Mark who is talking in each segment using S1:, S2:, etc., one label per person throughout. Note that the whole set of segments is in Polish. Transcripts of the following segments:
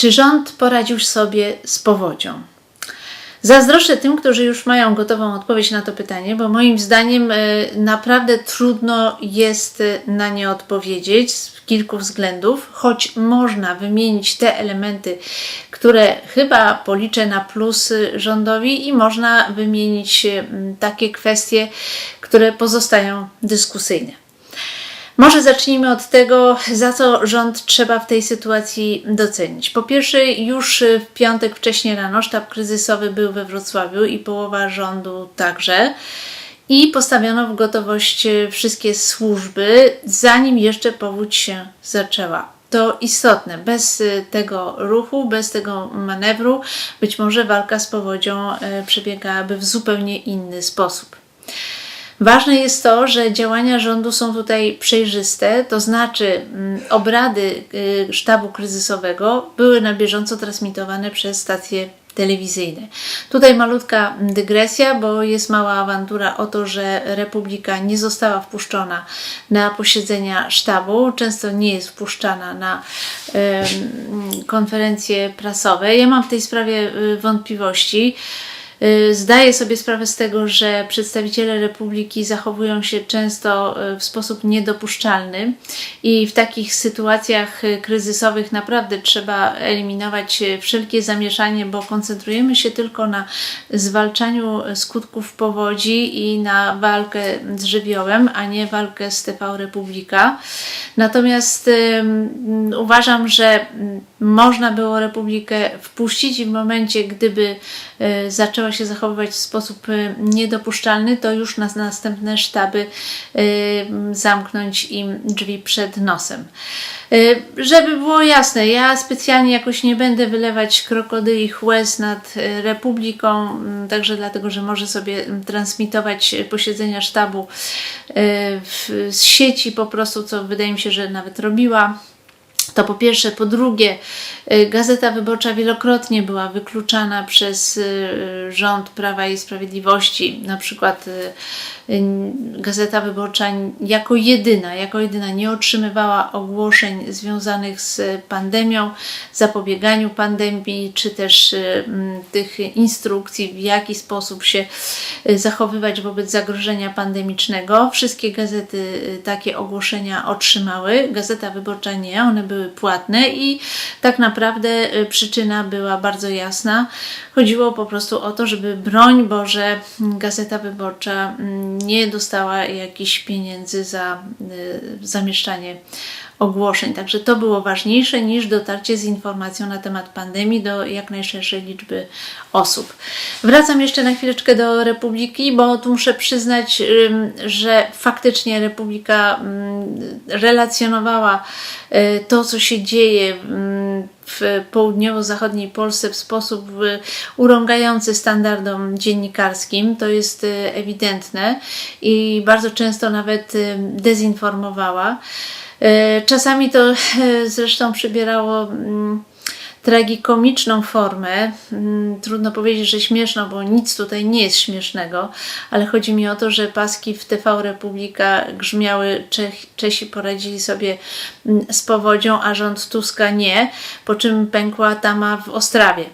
S1: Czy rząd poradził sobie z powodzią? Zazdroszczę tym, którzy już mają gotową odpowiedź na to pytanie, bo moim zdaniem y, naprawdę trudno jest y, na nie odpowiedzieć z kilku względów, choć można wymienić te elementy, które chyba policzę na plusy rządowi, i można wymienić takie kwestie, które pozostają dyskusyjne. Może zacznijmy od tego, za co rząd trzeba w tej sytuacji docenić. Po pierwsze, już w piątek wcześniej rano sztab kryzysowy był we Wrocławiu i połowa rządu także. I postawiono w gotowość wszystkie służby, zanim jeszcze powódź się zaczęła. To istotne. Bez tego ruchu, bez tego manewru, być może walka z powodzią e, przebiegałaby w zupełnie inny sposób. Ważne jest to, że działania rządu są tutaj przejrzyste, to znaczy mm, obrady y, sztabu kryzysowego były na bieżąco transmitowane przez stacje telewizyjne. Tutaj malutka dygresja, bo jest mała awantura o to, że Republika nie została wpuszczona na posiedzenia sztabu, często nie jest wpuszczana na y, konferencje prasowe. Ja mam w tej sprawie y, wątpliwości. Y, zdaję sobie sprawę z tego, że przedstawiciele Republiki zachowują się często y, w sposób niedopuszczalny i w takich sytuacjach y, kryzysowych naprawdę trzeba eliminować wszelkie zamieszanie, bo koncentrujemy się tylko na zwalczaniu skutków powodzi i na walkę z żywiołem, a nie walkę z TV Republika. Natomiast uważam, że można było Republikę wpuścić i w momencie, gdyby zaczęła się zachowywać w sposób y, niedopuszczalny, to już na następne sztaby y, zamknąć im drzwi przed nosem. Żeby było jasne, ja specjalnie jakoś nie będę wylewać krokodylich łez nad Republiką, mm, także dlatego, że może sobie transmitować posiedzenia sztabu z sieci po prostu, co wydaje mi się, że nawet robiła to po pierwsze. Po drugie, y, Gazeta Wyborcza wielokrotnie była wykluczana przez y, rząd Prawa i Sprawiedliwości. Na przykład y, Gazeta Wyborcza jako jedyna, jako jedyna nie otrzymywała ogłoszeń związanych z pandemią, zapobieganiu pandemii, czy też tych instrukcji, w jaki sposób się zachowywać wobec zagrożenia pandemicznego. Wszystkie gazety takie ogłoszenia otrzymały. Gazeta Wyborcza nie, one były płatne i tak naprawdę y, przyczyna była bardzo jasna. Chodziło po prostu o to, żeby broń Boże Gazeta Wyborcza mm, nie dostała jakichś pieniędzy za y, zamieszczanie ogłoszeń. Także to było ważniejsze niż dotarcie z informacją na temat pandemii do jak najszerszej liczby osób. Wracam jeszcze na chwileczkę do Republiki, bo tu muszę przyznać, że faktycznie Republika relacjonowała y, to, co się dzieje w południowo-zachodniej Polsce w sposób y, urągający standardom dziennikarskim. To jest y, ewidentne i bardzo często nawet dezinformowała. E, czasami to zresztą przybierało mm, tragikomiczną formę. Mm, trudno powiedzieć, że śmieszną, bo nic tutaj nie jest śmiesznego, ale chodzi mi o to, że paski w TV Republika grzmiały, Czech, Czesi poradzili sobie mm, z powodzią, a rząd Tuska nie, po czym pękła tama w Ostrawie.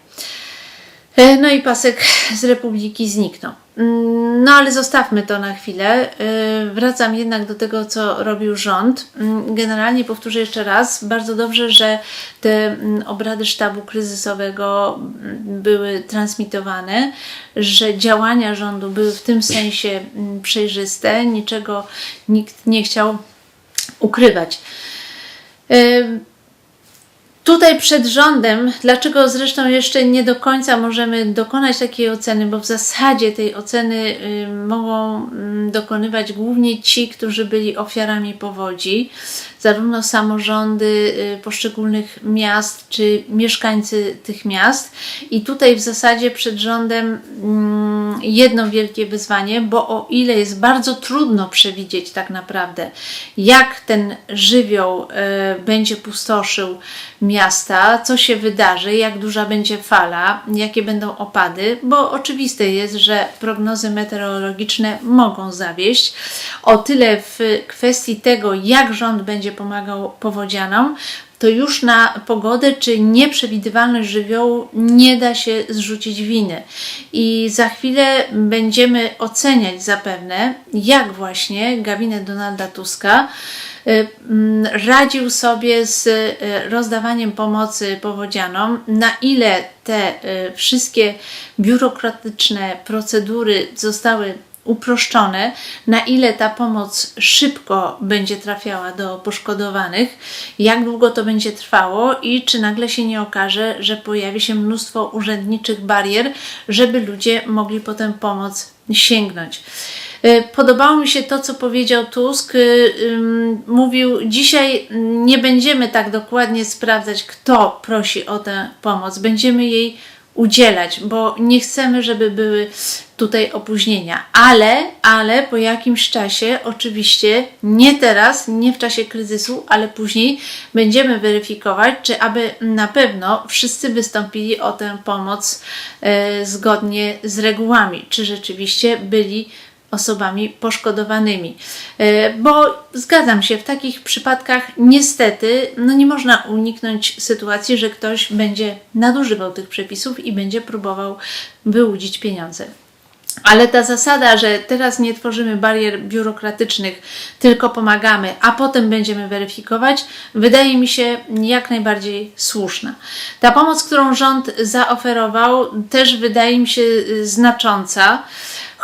S1: E, no i pasek z Republiki zniknął. Mm, no ale zostawmy to na chwilę. Y, wracam jednak do tego, co robił rząd. Mm, generalnie powtórzę jeszcze raz, bardzo dobrze, że te mm, obrady sztabu kryzysowego były transmitowane, że działania rządu były w tym sensie przejrzyste, niczego nikt nie chciał ukrywać. Tutaj przed rządem, dlaczego zresztą jeszcze nie do końca możemy dokonać takiej oceny, bo w zasadzie tej oceny y, mogą y, dokonywać głównie ci, którzy byli ofiarami powodzi, zarówno samorządy y, poszczególnych miast, czy mieszkańcy tych miast. I tutaj w zasadzie przed rządem mm, jedno wielkie wyzwanie, bo o ile jest bardzo trudno przewidzieć tak naprawdę, jak ten żywioł y, będzie pustoszył miasta, co się wydarzy, jak duża będzie fala, jakie będą opady, bo oczywiste jest, że prognozy meteorologiczne mogą zawieść. O tyle w kwestii tego, jak rząd będzie pomagał powodzianom, to już na pogodę czy nieprzewidywalność żywiołu nie da się zrzucić winy. I za chwilę będziemy oceniać zapewne, jak właśnie gabinet Donalda Tuska radził sobie z y, rozdawaniem pomocy powodzianom, na ile te y, wszystkie biurokratyczne procedury zostały uproszczone, na ile ta pomoc szybko będzie trafiała do poszkodowanych, jak długo to będzie trwało i czy nagle się nie okaże, że pojawi się mnóstwo urzędniczych barier, żeby ludzie mogli potem pomoc sięgnąć. Y, Podobało mi się to, co powiedział Tusk. Y, Mówił, dzisiaj nie będziemy tak dokładnie sprawdzać, kto prosi o tę pomoc. Będziemy jej udzielać, bo nie chcemy, żeby były tutaj opóźnienia. Ale, ale po jakimś czasie, oczywiście nie teraz, nie w czasie kryzysu, ale później będziemy weryfikować, czy aby na pewno wszyscy wystąpili o tę pomoc e, zgodnie z regułami, czy rzeczywiście byli osobami poszkodowanymi. E, Bo zgadzam się, w takich przypadkach niestety no nie można uniknąć sytuacji, że ktoś będzie nadużywał tych przepisów i będzie próbował wyłudzić pieniądze. Ale ta zasada, że teraz nie tworzymy barier biurokratycznych, tylko pomagamy, a potem będziemy weryfikować, wydaje mi się jak najbardziej słuszna. Ta pomoc, którą rząd zaoferował, też wydaje mi się y, znacząca,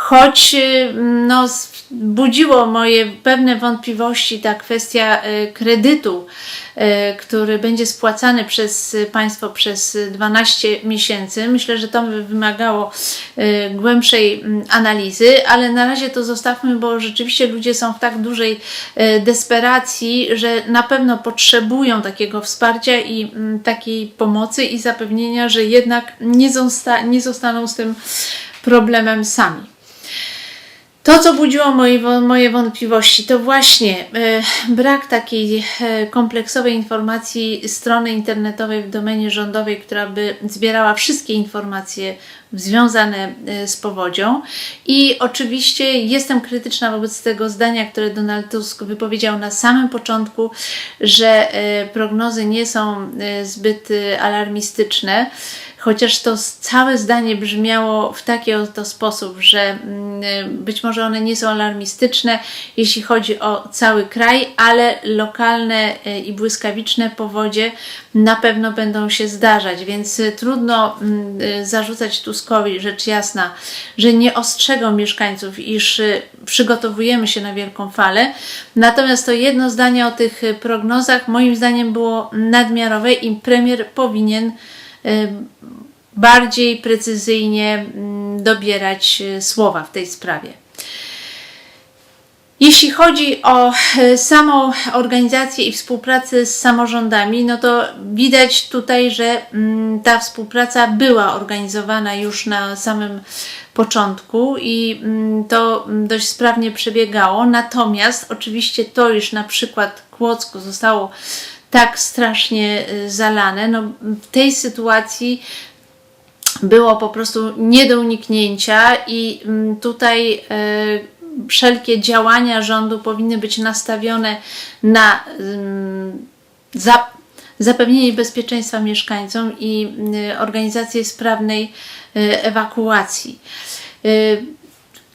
S1: choć y, no, budziło moje pewne wątpliwości ta kwestia y, kredytu, y, który będzie spłacany przez państwo przez y, 12 miesięcy. Myślę, że to wymagało głębszej mm, analizy, ale na razie to zostawmy, bo rzeczywiście ludzie są w tak dużej desperacji, że na pewno potrzebują takiego wsparcia i mm, takiej pomocy i zapewnienia, że jednak nie, zosta- nie zostaną z tym problemem sami. To, co budziło moje, wo- moje wątpliwości, to właśnie e, brak takiej e, kompleksowej informacji strony internetowej w domenie rządowej, która by zbierała wszystkie informacje związane e, z powodzią. I oczywiście jestem krytyczna wobec tego zdania, które Donald Tusk wypowiedział na samym początku, że prognozy nie są zbyt alarmistyczne chociaż to całe zdanie brzmiało w taki oto sposób, że mm, y, być może one nie są alarmistyczne, jeśli chodzi o cały kraj, ale lokalne y, i błyskawiczne powodzie na pewno będą się zdarzać, więc y, trudno mm, zarzucać Tuskowi, rzecz jasna, że nie ostrzegał mieszkańców, iż przygotowujemy się na wielką falę. Natomiast to jedno zdanie o tych prognozach moim zdaniem było nadmiarowe i premier powinien bardziej precyzyjnie mm, dobierać y, słowa w tej sprawie. Jeśli chodzi o e, samą organizację i współpracę z samorządami, no to widać tutaj, że mm, ta współpraca była organizowana już na samym początku i mm, to dość sprawnie przebiegało. Natomiast oczywiście to, iż na przykład Kłodzko zostało tak strasznie y, zalane, no w tej sytuacji było po prostu nie do uniknięcia i mm, tutaj e, wszelkie działania rządu powinny być nastawione na mm, za, zapewnienie bezpieczeństwa mieszkańcom i y, organizację sprawnej y, ewakuacji.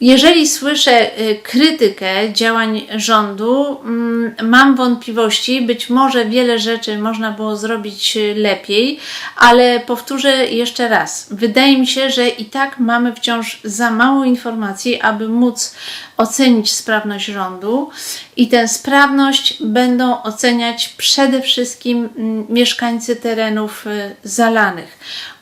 S1: Jeżeli słyszę y, krytykę działań rządu, mm, mam wątpliwości. Być może wiele rzeczy można było zrobić y, lepiej, ale powtórzę jeszcze raz. Wydaje mi się, że i tak mamy wciąż za mało informacji, aby móc ocenić sprawność rządu, i tę sprawność będą oceniać przede wszystkim mm, mieszkańcy terenów y, zalanych.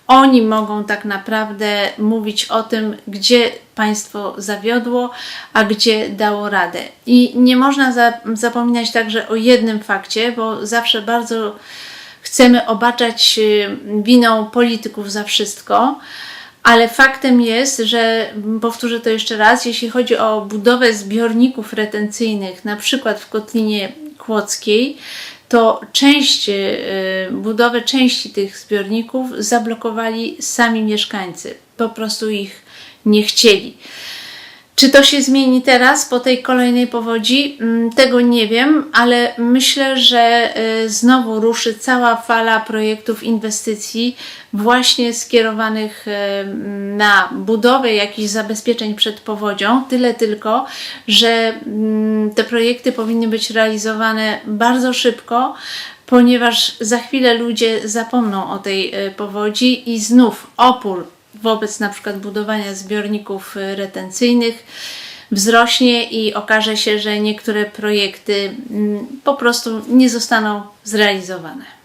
S1: Oni mogą tak naprawdę mówić o tym, gdzie państwo zawiodło, a gdzie dało radę. I nie można za, zapominać także o jednym fakcie, bo zawsze bardzo chcemy obaczać y, winą polityków za wszystko. Ale faktem jest, że powtórzę to jeszcze raz, jeśli chodzi o budowę zbiorników retencyjnych, na przykład w Kotlinie Kłodzkiej, to część, y, budowę części tych zbiorników zablokowali sami mieszkańcy. Po prostu ich nie chcieli. Czy to się zmieni teraz po tej kolejnej powodzi? Mm, Tego nie wiem, ale myślę, że y, znowu ruszy cała fala projektów inwestycji właśnie skierowanych y, na budowę jakichś zabezpieczeń przed powodzią. Tyle tylko, że mm, te projekty powinny być realizowane bardzo szybko, ponieważ za chwilę ludzie zapomną o tej y, powodzi i znów opór wobec na przykład budowania zbiorników y, retencyjnych wzrośnie i okaże się, że niektóre projekty mm, po prostu nie zostaną zrealizowane.